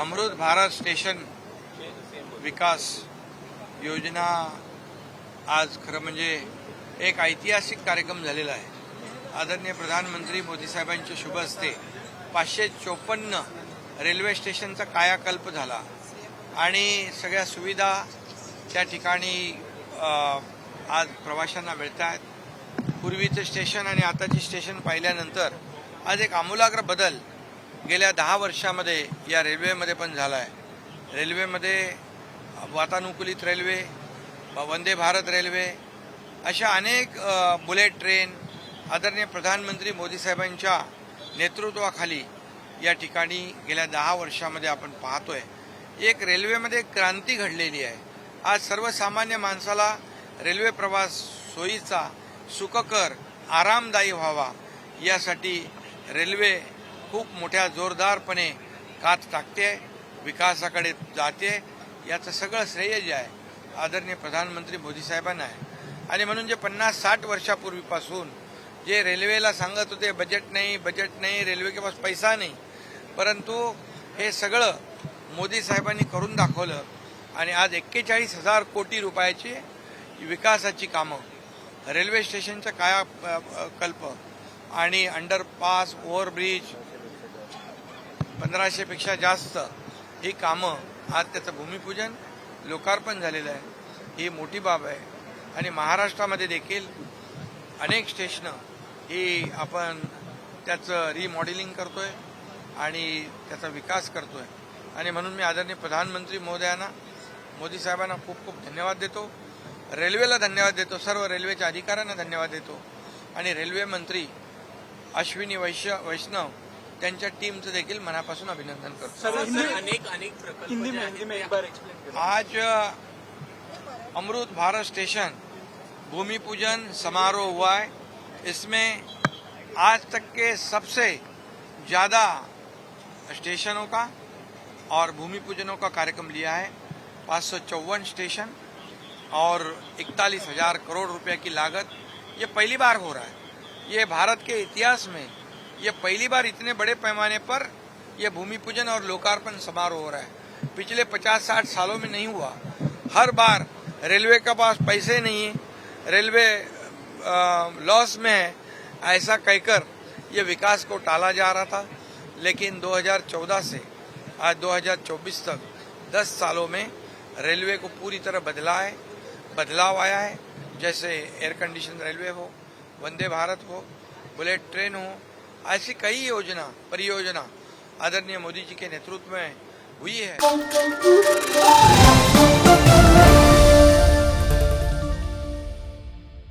Amrit Bharat station विकास योजना आज खरं म्हणजे एक ऐतिहासिक कार्यक्रम झालेला आहे. आदरणीय प्रधानमंत्री मोदी साहेबांचे शुभ असते पाचशे चोपन्न रेल्वे स्टेशनचा कायाकल्प झाला. आणि सगळ्या सुविधा त्या ठिकाणी आज प्रवाशांना मिळत आहेत पूर्वीचं स्टेशन आणि आताची स्टेशन पाहिल्यानंतर आज एक आमूलाग्र बदल गेल्या दहा वर्षामध्ये या रेल्वेमध्ये पण झाला आहे. रेल्वेमध्ये वातानुकूलित रेल्वे वंदे भारत रेल्वे अशा अनेक बुलेट ट्रेन आदरणीय प्रधानमंत्री मोदी साहेबांच्या नेतृत्वाखाली या ठिकाणी गेल्या दहा वर्षामध्ये आपण पाहतोय. एक रेल्वेमध्ये क्रांती घडलेली आहे. आज सर्वसामान्य माणसाला रेल्वे प्रवास सोयीचा सुखकर आरामदायी व्हावा यासाठी रेल्वे खूप मोठ्या जोरदारपणे कात टाकते विकासाकडे जाते. याचं सगळं श्रेय जे आहे आदरणीय प्रधानमंत्री मोदी साहेबांना आहे. आणि म्हणून जे पन्नास साठ वर्षापूर्वीपासून जे रेल्वेला सांगत होते बजेट नाही बजेट नाही रेल्वे के पास पैसा नाही. परंतु हे सगळं मोदी साहेबांनी करून दाखवलं आणि आज एक्केचाळीस हजार कोटी रुपयाची विकासाची कामं रेल्वे स्टेशनचा काया कल्प आणि अंडरपास ओव्हरब्रिज पंधराशेपेक्षा जास्त ही कामं आज त्याचं भूमिपूजन लोकार्पण झालेलं आहे. ही मोठी बाब आहे. आणि महाराष्ट्रामध्ये देखील अनेक स्टेशनं ही आपण त्याचं रिमॉडेलिंग करतोय आणि त्याचा विकास करतोय. आणि म्हणून मी आदरणीय प्रधानमंत्री महोदयांना मोदी साहेबांना खूप खूप धन्यवाद देतो. रेल्वेला धन्यवाद देतो. सर्व रेल्वेच्या अधिकाऱ्यांना धन्यवाद देतो. आणि रेल्वे मंत्री अश्विनी वैश्य वैष्णव त्यांच्या टीमचं देखील मनापासून अभिनंदन करतो. आज अमृत भारत स्टेशन भूमि पूजन समारोह हुआ है। इसमें आज तक के सबसे ज़्यादा स्टेशनों का और भूमि पूजनों का कार्यक्रम लिया है। पाँच सौ चौवन स्टेशन और इकतालीस हज़ार करोड़ रुपए की लागत। ये पहली बार हो रहा है। ये भारत के इतिहास में ये पहली बार इतने बड़े पैमाने पर यह भूमि पूजन और लोकार्पण समारोह हो रहा है। पिछले पचास साठ सालों में नहीं हुआ। हर बार रेलवे के पास पैसे नहीं है। रेलवे लॉस में है, ऐसा कहकर यह विकास को टाला जा रहा था। लेकिन 2014 से आज 2024 तक 10 सालों में रेलवे को पूरी तरह बदला है, बदलाव आया है। जैसे एयर कंडीशन रेलवे हो, वंदे भारत हो बुलेट ट्रेन हो ऐसी कई योजना परियोजना आदरणीय मोदी जी के नेतृत्व में हुई है।